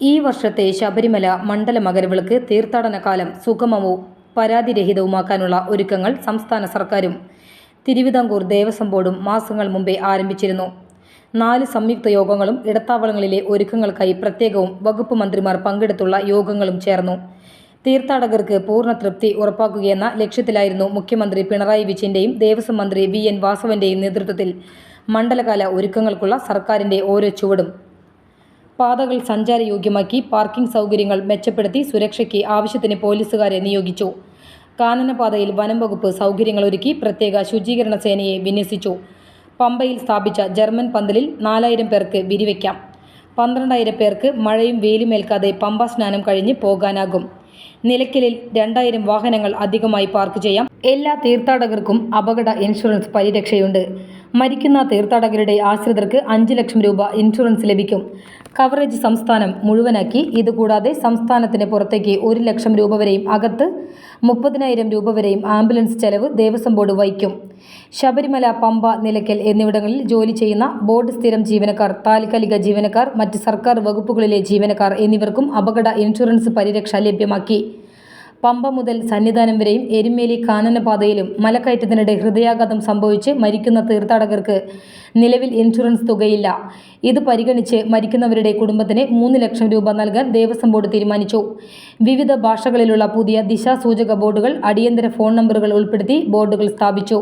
ഈ വർഷത്തെ ശബരിമല മണ്ഡല മകരവിളക്ക് തീർത്ഥാടന കാലം സുഗമവും പരാതിരഹിതവുമാക്കാനുള്ള ഒരുക്കങ്ങൾ സംസ്ഥാന സർക്കാരും. തിരുവിതാംകൂർ ദേവസ്വം ബോർഡും മാസങ്ങൾ മുമ്പേ ആരംഭിച്ചിരുന്നു. നാല് സംയുക്ത യോഗങ്ങളും ഇടത്താവളങ്ങളിലെ ഒരുക്കങ്ങൾക്കായി പ്രത്യേകവും വകുപ്പ് മന്ത്രിമാർ പങ്കെടുത്തുള്ള യോഗങ്ങളും ചേർന്നു. തീർത്ഥാടകർക്ക് പൂർണ തൃപ്തി ഉറപ്പാക്കുകയെന്ന ലക്ഷ്യത്തിലായിരുന്നു മുഖ്യമന്ത്രി പിണറായി വിജയന്റെയും ദേവസ്വം മന്ത്രി വി എൻ വാസവന്റെയും നേതൃത്വത്തിൽ മണ്ഡലകാല ഒരുക്കങ്ങൾക്കുള്ള സർക്കാരിന്റെ ഓരോ ചുവടും. പാതകൾ സഞ്ചാരയോഗ്യമാക്കി പാർക്കിംഗ് സൗകര്യങ്ങൾ മെച്ചപ്പെടുത്തി സുരക്ഷയ്ക്ക് ആവശ്യത്തിന് പോലീസുകാരെ നിയോഗിച്ചു. കാനനപാതയിൽ വനം വകുപ്പ് സൗകര്യങ്ങളൊരുക്കി പ്രത്യേക ശുചീകരണ സേനയെ വിന്യസിച്ചു. പമ്പയിൽ സ്ഥാപിച്ച ജർമ്മൻ പന്തലിൽ നാലായിരം പേർക്ക് വിരിവയ്ക്കാം പന്ത്രണ്ടായിരം പേർക്ക് മഴയും വെയിലുമേൽക്കാതെ പമ്പ സ്നാനം കഴിഞ്ഞ് പോകാനാകും. നിലയ്ക്കലിൽ രണ്ടായിരം വാഹനങ്ങൾ അധികമായി പാർക്ക് ചെയ്യാം. എല്ലാ തീർത്ഥാടകർക്കും അപകട ഇൻഷുറൻസ് പരിരക്ഷയുണ്ട്. മരിക്കുന്ന തീർത്ഥാടകരുടെ ആശ്രിതർക്ക് അഞ്ച് ലക്ഷം രൂപ ഇൻഷുറൻസ് ലഭിക്കും. കവറേജ് സംസ്ഥാനം മുഴുവനാക്കി. ഇതുകൂടാതെ സംസ്ഥാനത്തിന് പുറത്തേക്ക് ഒരു ലക്ഷം രൂപ വരെയും അകത്ത് മുപ്പതിനായിരം രൂപ വരെയും ആംബുലൻസ് ചെലവ് ദേവസ്വം ബോർഡ് വഹിക്കും. ശബരിമല പമ്പ നിലയ്ക്കൽ എന്നിവിടങ്ങളിൽ ജോലി ചെയ്യുന്ന ബോർഡ് സ്ഥിരം ജീവനക്കാർ താൽക്കാലിക ജീവനക്കാർ മറ്റ് സർക്കാർ വകുപ്പുകളിലെ ജീവനക്കാർ എന്നിവർക്കും അപകട ഇൻഷുറൻസ് പരിരക്ഷ ലഭ്യമാക്കി. പമ്പ മുതൽ സന്നിധാനം വരെയും എരുമേലി കാനനപാതയിലും മലക്കയറ്റത്തിനിടെ ഹൃദയാഘാതം സംഭവിച്ച് മരിക്കുന്ന തീർത്ഥാടകർക്ക് നിലവിൽ ഇൻഷുറൻസ് തുകയില്ല. ഇത് പരിഗണിച്ച് മരിക്കുന്നവരുടെ കുടുംബത്തിന് മൂന്ന് ലക്ഷം രൂപ നൽകാൻ ദേവസ്വം ബോർഡ് തീരുമാനിച്ചു. വിവിധ ഭാഷകളിലുള്ള പുതിയ ദിശാസൂചക ബോർഡുകൾ അടിയന്തര ഫോൺ നമ്പറുകൾ ഉൾപ്പെടുത്തി ബോർഡുകൾ സ്ഥാപിച്ചു.